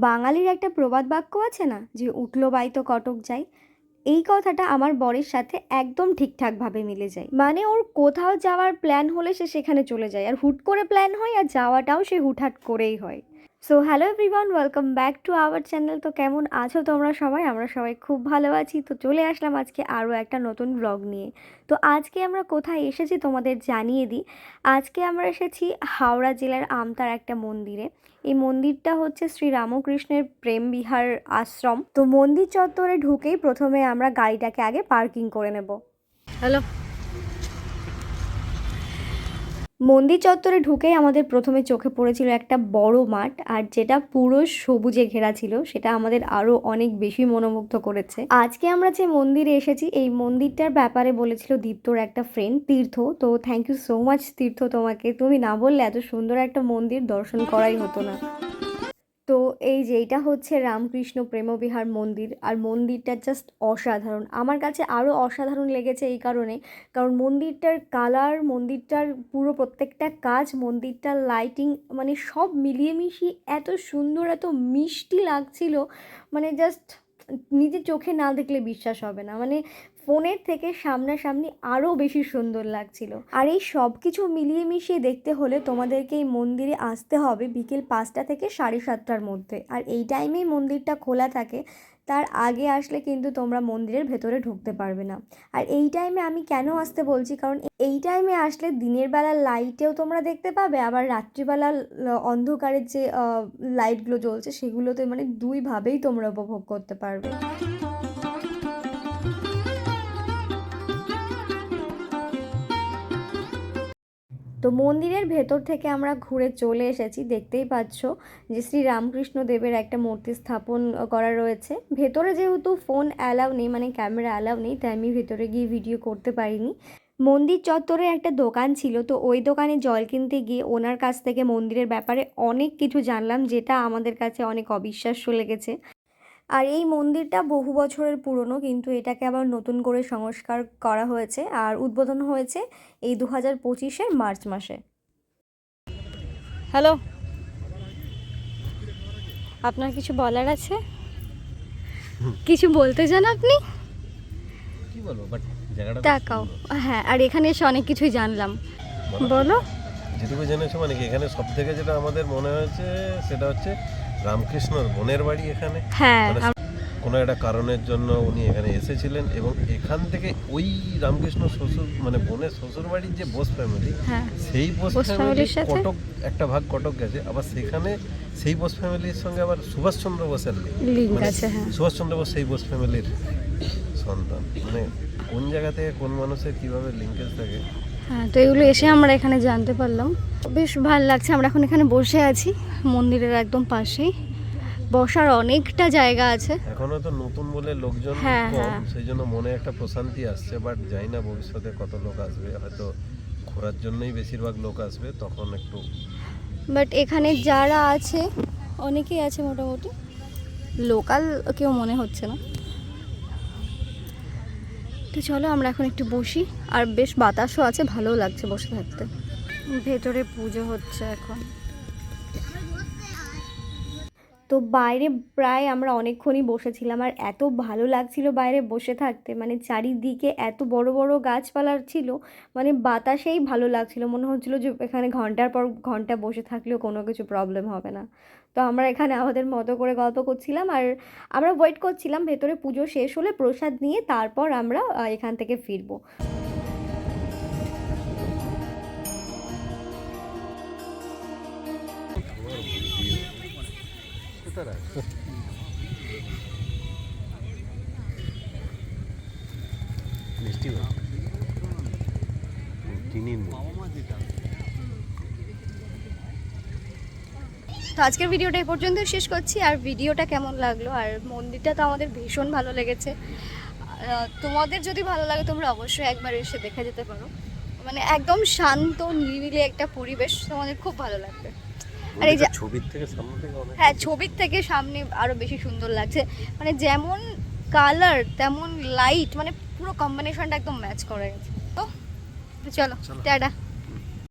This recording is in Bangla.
বাঙালির একটা প্রবাদ বাক্য আছে না যে উঠল বাই তো কটক যায় এই কথাটা আমার বরের সাথে একদম ঠিকঠাকভাবে মিলে যায়। মানে ওর কোথাও যাওয়ার প্ল্যান হলে সে সেখানে চলে যায়। আর হুট করে প্ল্যান হয় আর যাওয়াটাও সে হুটহাট করেই হয়। So hello everyone welcome back to our channel তো কেমন আছো তোমরা সবাই? আমরা সবাই খুব ভালো আছি। তো চলে আসলাম আজকে আরও একটা নতুন ব্লগ নিয়ে। তো আজকে আমরা কোথায় এসেছি তোমাদের জানিয়ে দিই। আজকে আমরা এসেছি হাওড়া জেলার আমতার একটা মন্দিরে। এই মন্দিরটা হচ্ছে শ্রী রামকৃষ্ণের প্রেম বিহার আশ্রম। তো মন্দির চত্বরে ঢুকেই প্রথমে আমরা গাড়িটাকে আগে পার্কিং করে নেব। হ্যালো মন্দির চত্বরে ঢুকেই আমাদের প্রথমে চোখে পড়েছিল একটা বড় মাঠ, আর যেটা পুরো সবুজে ঘেরা ছিল, সেটা আমাদের আরও অনেক বেশি মনোমুগ্ধ করেছে। আজকে আমরা যে মন্দিরে এসেছি, এই মন্দিরটার ব্যাপারে বলেছিল দীপ্তর একটা ফ্রেন্ড তীর্থ। তো thank you so much Tirtha তোমাকে। তুমি না বললে এত সুন্দর একটা মন্দির দর্শন করাই হতো না। এই যে এটা হচ্ছে রামকৃষ্ণ প্রেমবিহার মন্দির, আর মন্দিরটা জাস্ট অসাধারণ। আমার কাছে আরও অসাধারণ লেগেছে এই কারণে, কারণ মন্দিরটার কালার মন্দিরটার পুরো প্রত্যেকটা কাজ, মন্দিরটার লাইটিং মানে সব মিলিয়ে মিশিয়ে এত সুন্দর, এত মিষ্টি লাগছিল। মানে জাস্ট নিজের চোখে না দেখলে বিশ্বাস হবে না। মানে ফোনের থেকে সামনাসামনি আরও বেশি সুন্দর লাগছিল। আর এই সব কিছু মিলিয়ে মিশিয়ে দেখতে হলে তোমাদেরকে এই মন্দিরে আসতে হবে বিকেল পাঁচটা থেকে সাড়ে সাতটার মধ্যে। আর এই টাইমেই মন্দিরটা খোলা থাকে, তার আগে আসলে কিন্তু তোমরা মন্দিরের ভেতরে ঢুকতে পারবে না। আর এই টাইমে আমি কেন আসতে বলছি? কারণ এই টাইমে আসলে দিনের বেলা লাইটেও তোমরা দেখতে পাবে, আবার রাত্রিবেলা অন্ধকারের যে লাইটগুলো জ্বলছে সেগুলোতে মানে দুইভাবেই তোমরা উপভোগ করতে পারবে। তো মন্দিরের ভেতর থেকে আমরা ঘুরে চলে এসেছি, দেখতেই পাচ্ছ যে শ্রী রামকৃষ্ণ দেবের একটা মূর্তি স্থাপন করা রয়েছে। ভেতরে যেহেতু ফোন অ্যালাউ নেই মানে ক্যামেরা অ্যালাউ নেই, তাই আমি ভেতরে গিয়ে ভিডিও করতে পারিনি। মন্দির চত্বরে একটা দোকান ছিল, তো ওই দোকানে জল কিনতে গিয়ে ওনার কাছ থেকে মন্দিরের ব্যাপারে অনেক কিছু জানলাম, যেটা আমাদের কাছে অনেক অবিশ্বাস্য লেগেছে। আর এই মন্দিরটা বহু বছরের পুরনো কিন্তু এটাকে আবার নতুন করে সংস্কার করা হয়েছে আর উদ্বোধন হয়েছে এই দু হাজার পঁচিশের মার্চ মাসে। হ্যালো আপনার কিছু বলার আছে? কিছু বলতে চান আপনি? তাকাও। হ্যাঁ আর এখানে এসে অনেক কিছুই জানলাম। বলো। বলো। যেটুকু জেনেছো মানে কি এখানে সব থেকে যেটা আমাদের মনে হয়েছে সেটা হচ্ছে রামকৃষ্ণর বোনের বাড়ি এখানে? হ্যাঁ মানে কোনো একটা কারণের জন্য উনি এখানে এসেছিলেন এবং এখান থেকে ওই রামকৃষ্ণ শ্বশুর মানে বোনের শ্বশুর বাড়ির যে বোস ফ্যামিলি সেই বোস ফ্যামিলি কটক একটা ভাগ কটক গেছে। আবার সেখানে সেই বোস ফ্যামিলির সঙ্গে আবার সুভাষচন্দ্র বোসের লিঙ্ক মানে আছে হ্যাঁ। সুভাষচন্দ্র বোস সেই বোস ফ্যামিলির সন্তান। মানে কোন জায়গা থেকে কোন মানুষের কীভাবে লিঙ্কেজ থাকে হ্যাঁ তো এগুলো এসে আমরা এখানে জানতে পারলাম। বেশ ভালো লাগছে আমরা এখন এখানে বসে আছি মন্দিরের একদম পাশেই। বসার অনেকটা জায়গা আছে। এখনও তো নতুন বলে লোকজন হ্যাঁ, কম হ্যাঁ। সেই জন্য মনে একটা প্রশান্তি আসছে বাট জানি না ভবিষ্যতে কত লোক আসবে। হয়তো ঘোরার জন্যই বেশিরভাগ লোক আসবে তখন একটু বাট এখানে যারা আছে অনেকেই আছে মোটামুটি। লোকাল কেউ মনে হচ্ছে না। তো চলো আমরা এখন একটু বসি। আর বেশ বাতাসও আছে ভালোও লাগছে বসে থাকতে। ভেতরে পুজো হচ্ছে এখন। তো বাইরে প্রায় আমরা অনেকক্ষণই বসেছিলাম আর এত ভালো লাগছিল বাইরে বসে থাকতে। মানে চারিদিকে এত বড় বড় গাছপালা ছিল মানে বাতাসেই ভালো লাগছিল। মনে হচ্ছিল যে এখানে ঘণ্টার পর ঘণ্টা বসে থাকলেও কোনো কিছু প্রবলেম হবে না। তো আমরা এখানে আমাদের মতো করে গল্প করছিলাম আর আমরা ওয়েট করছিলাম ভেতরে পুজো শেষ হলে প্রসাদ নিয়ে তারপর আমরা এখান থেকে ফিরবো। মিষ্টি চিনির তো আজকের ভিডিওটা এ পর্যন্ত শেষ করছি। আর ভিডিওটা কেমন লাগল? আর মন্দিরটা তো আমাদের ভীষণ ভালো লেগেছে। তোমাদের যদি ভালো লাগে তোমরা অবশ্যই একবার এসে দেখে যেতে পারো। মানে একদম শান্ত নিরিবিলি একটা পরিবেশ তোমাদের খুব ভালো লাগবে। আর এই যে ছবির থেকে সামনে থেকে হ্যাঁ ছবির থেকে সামনে আরও বেশি সুন্দর লাগছে। মানে যেমন কালার তেমন লাইট মানে পুরো কম্বিনেশনটা একদম ম্যাচ করে গেছে তো চলো। টাটা।